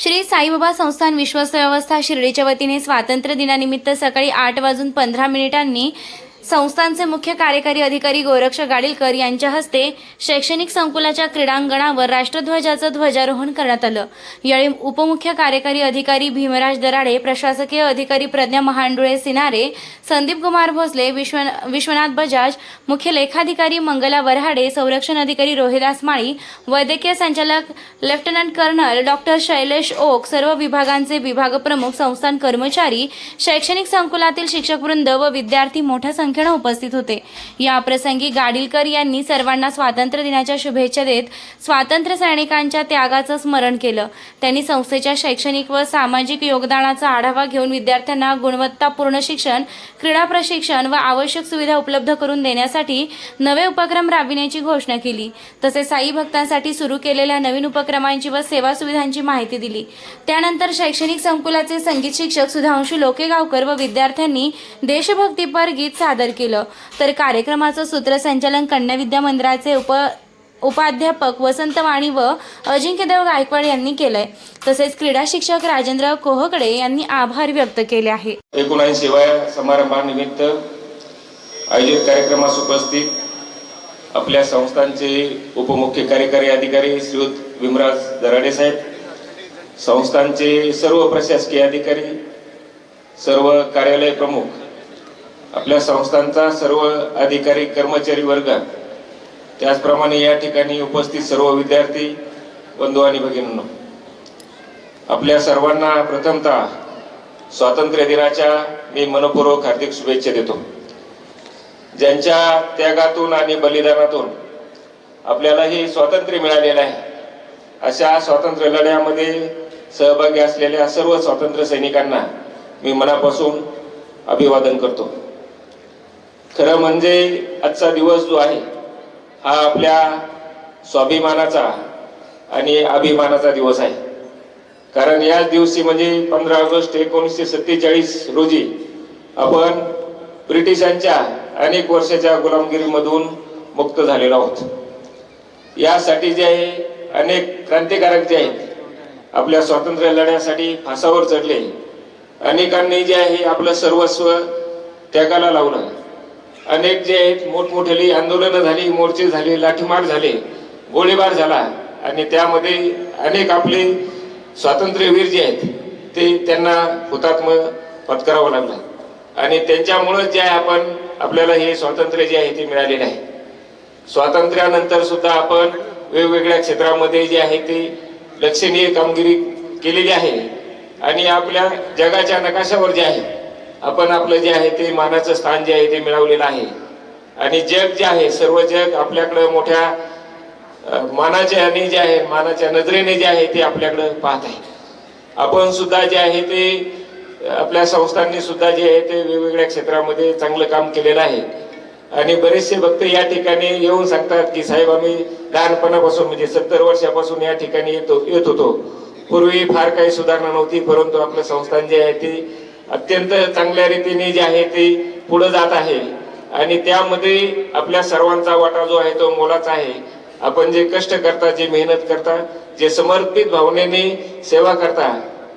श्री साईबाबा संस्थान विश्वस्त व्यवस्था शिर्डीच्या वतीने स्वातंत्र्य दिनानिमित्त सकाळी आठ वाजून पंधरा मिनिटांनी संस्थांचे मुख्य कार्यकारी अधिकारी गोरक्ष गाडीलकर यांच्या हस्ते शैक्षणिक संकुलाच्या क्रीडांगणावर राष्ट्रध्वजाचं ध्वजारोहण करण्यात आलं. यावेळी उपमुख्य कार्यकारी अधिकारी भीमराज दराडे प्रशासकीय अधिकारी प्रज्ञा महांडुळे सिनारे संदीप कुमार भोसले विश्व विश्वनाथ बजाज मुख्य लेखाधिकारी मंगला वरहाडे संरक्षण अधिकारी रोहिदास माळी वैद्यकीय संचालक lieutenant colonel doctor Shailesh Oak सर्व विभागांचे विभाग प्रमुख संस्थान कर्मचारी शैक्षणिक संकुलातील शिक्षकवृंद व विद्यार्थी मोठ्या संख्येनं उपस्थित होते. याप्रसंगी गाडीलकर यांनी सर्वांना स्वातंत्र्य दिनाच्या शुभेच्छा देत स्वातंत्र्य सैनिकांच्या त्यागाचं स्मरण केलं. त्यांनी संस्थेच्या शैक्षणिक व सामाजिक योगदानाचा आढावा घेऊन विद्यार्थ्यांना गुणवत्तापूर्ण शिक्षण क्रीडा प्रशिक्षण व आवश्यक सुविधा उपलब्ध करून देण्यासाठी नवे उपक्रम राबविण्याची घोषणा केली. तसेच साई भक्तांसाठी सुरू केलेल्या नवीन उपक्रमांची व सेवा सुविधांची माहिती दिली. त्यानंतर शैक्षणिक संकुलाचे संगीत शिक्षक सुधांशु लोकेगावकर व विद्यार्थ्यांनी देशभक्तीपर गीत सादर केलं. तर कार्यक्रमाचं सूत्रसंचालन कन्या विद्या मंदिराचे उप उपाध्यापक वसंत वाणी व अजिंक्यदेव गायकवाड यांनी केलंय. तसेच क्रीडा शिक्षक राजेंद्र कोहकडे यांनी आभार व्यक्त केले आहे. एकोणऐंशीव्या समारंभानिमित्त आयोजित कार्यक्रमास उपस्थित आपल्या संस्थांचे उपमुख्य कार्यकारी अधिकारी श्रीयुत विमराज दराडे साहेब संस्थांचे सर्व प्रशासकीय अधिकारी सर्व कार्यालय प्रमुख आपल्या संस्थांचा सर्व अधिकारी कर्मचारी वर्ग त्याचप्रमाणे या ठिकाणी उपस्थित सर्व विद्यार्थी बंधू आणि भगिनींनो आपल्या सर्वांना प्रथमतः स्वातंत्र्य दिनाच्या मी मनपूर्वक हार्दिक शुभेच्छा देतो. ज्यांच्या त्यागातून आणि बलिदानातून आपल्याला हे स्वातंत्र्य मिळालेलं आहे अशा स्वातंत्र्य लढ्यामध्ये सहभागी असलेल्या सर्व स्वातंत्र्य सैनिकांना मी मनापासून अभिवादन करतो. खरं म्हणजे आजचा दिवस जो आहे हा आपल्या स्वाभिमानाचा आणि अभिमानाचा दिवस आहे. कारण याच दिवशी म्हणजे पंधरा ऑगस्ट एकोणीसशे सत्तेचाळीस रोजी आपण ब्रिटिशांच्या अनेक वर्षाच्या गुलामगिरीमधून मुक्त झालेलो आहोत. यासाठी जे आहे अनेक क्रांतिकारक जे आहेत आपल्या स्वातंत्र्य लढ्यासाठी फासावर चढले. अनेकांनी जे आहे आपलं सर्वस्व त्यागाला लावलं. अनेक जे आहेत मोठमोठ्याली आंदोलनं झाली मोर्चे झाले लाठीमार झाले गोळीबार झाला आणि त्यामध्ये अनेक आपले स्वातंत्र्यवीर जे आहेत ते त्यांना हुतात्म पत्करावं लागलं. आणि त्यांच्यामुळंच जे आहे आपण आपल्याला हे स्वातंत्र्य जे आहे ते मिळालेलं आहे. स्वातंत्र्यानंतर सुद्धा आपण वेगवेगळ्या क्षेत्रामध्ये जे आहे ते लक्षणीय कामगिरी केलेली आहे. आणि आपल्या जगाच्या नकाशावर जे आहे आपण आपलं जे आहे ते मानाचं स्थान जे आहे ते मिळवलेलं आहे. आणि जग जे आहे सर्व जग आपल्याकडं मोठ्या मानाच्या आणि जे आहे मानाच्या नजरेने जे आहे ते आपल्याकडं पाहत आहे. आपण सुद्धा जे आहे ते आपल्या संस्थांनी सुद्धा जे आहे ते वेगवेगळ्या क्षेत्रामध्ये चांगलं काम केलेलं आहे. आणि बरेचसे भक्त या ठिकाणी येऊन सांगतात की साहेब आम्ही लहानपणापासून म्हणजे सत्तर वर्षापासून या ठिकाणी येतो येत होतो. पूर्वी फार काही सुधारणा नव्हती परंतु आपलं संस्थान जे आहे ते अत्यंत चांगल्या रीतीने जे आहे ते पुढे जात आहे. आणि त्यामध्ये आपल्या सर्वांचा वाटा जो आहे तो मोलाचा आहे. आपण जे कष्ट करता जे मेहनत करता जे समर्पित भावनेने सेवा करता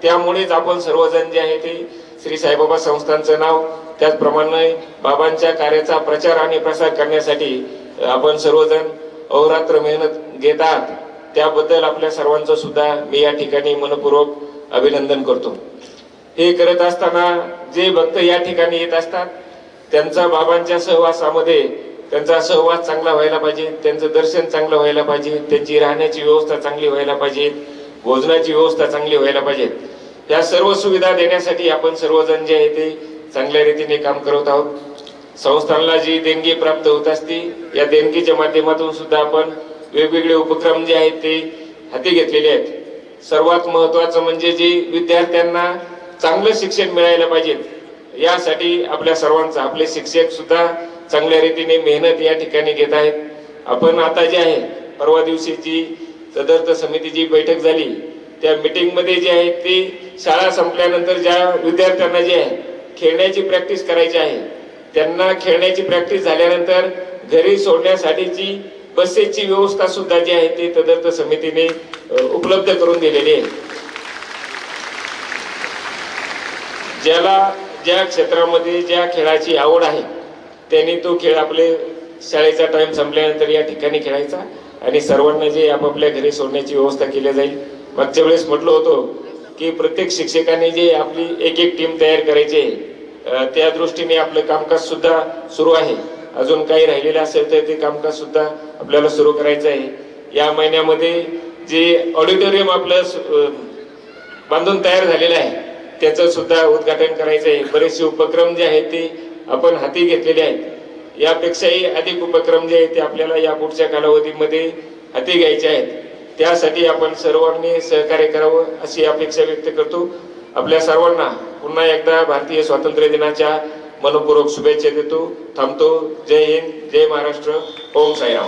त्यामुळेच आपण सर्वजण जे आहे ते श्री साईबाबा संस्थांचं नाव त्याचप्रमाणे बाबांच्या कार्याचा प्रचार आणि प्रसार करण्यासाठी आपण सर्वजण अहोरात्र मेहनत घेतात त्याबद्दल आपल्या सर्वांचं सुद्धा मी या ठिकाणी मनपूर्वक अभिनंदन करतो. हे करत असताना जे भक्त या ठिकाणी येत असतात त्यांचा बाबांच्या सहवासामध्ये त्यांचा सहवास चांगला व्हायला पाहिजे त्यांचं दर्शन चांगलं व्हायला पाहिजे त्यांची राहण्याची व्यवस्था चांगली व्हायला पाहिजे भोजनाची व्यवस्था चांगली व्हायला पाहिजे. या सर्व सुविधा देण्यासाठी आपण सर्वजण जे आहे ते चांगल्या रीतीने काम करत आहोत. संस्थानला जी देणगी प्राप्त होत असते या देणगीच्या माध्यमातून सुद्धा आपण वेगवेगळे उपक्रम जे आहेत ते हाती घेतलेले आहेत. सर्वात महत्वाचं म्हणजे जे विद्यार्थ्यांना चांगलं शिक्षण मिळायला पाहिजे. यासाठी आपल्या सर्वांचा आपले शिक्षक सुद्धा चांगल्या रीतीने मेहनत या ठिकाणी घेत आहेत. आपण आता जे आहे परवा दिवशी जी तदर्थ समितीची बैठक झाली त्या मीटिंगमध्ये जे आहे ती शाळा संपल्यानंतर ज्या विद्यार्थ्यांना जे आहे खेळण्याची प्रॅक्टिस करायची आहे त्यांना खेळण्याची प्रॅक्टिस झाल्यानंतर घरी सोडण्यासाठीची बसेसची व्यवस्था सुद्धा जी आहे ती तदर्थ समितीने उपलब्ध करून दिलेली आहे. ज्याला ज्या क्षेत्रामध्ये ज्या खेळाची आवड आहे त्यांनी तो खेळ आपले शाळेचा टाइम संपल्यानंतर या ठिकाणी खेळायचा आणि सर्वांना जे आपापल्या घरी सोडण्याची व्यवस्था केली जाईल. मागच्या वेळेस म्हटलं होतं की प्रत्येक शिक्षकाने जे आपली एक एक टीम तयार करायची आहे त्या दृष्टीने आपलं कामकाज सुद्धा सुरू आहे. अजून काही राहिलेलं असेल तर ते कामकाज सुद्धा आपल्याला सुरू करायचं आहे. या महिन्यामध्ये जे ऑडिटोरियम आपलं बांधून तयार झालेलं आहे त्याचं सुद्धा उद्घाटन करायचं आहे. बरेचसे उपक्रम जे आहेत ते आपण हाती घेतलेले आहेत. यापेक्षाही अधिक उपक्रम जे आहेत ते आपल्याला या पुढच्या कालावधीमध्ये हाती घ्यायचे आहेत. त्यासाठी आपण सर्वांनी सहकार्य करावं अशी अपेक्षा व्यक्त करतो. आपल्या सर्वांना पुन्हा एकदा भारतीय स्वातंत्र्य दिनाच्या मनपूर्वक शुभेच्छा देतो. थांबतो. जय हिंद जय महाराष्ट्र. ओम साईराम.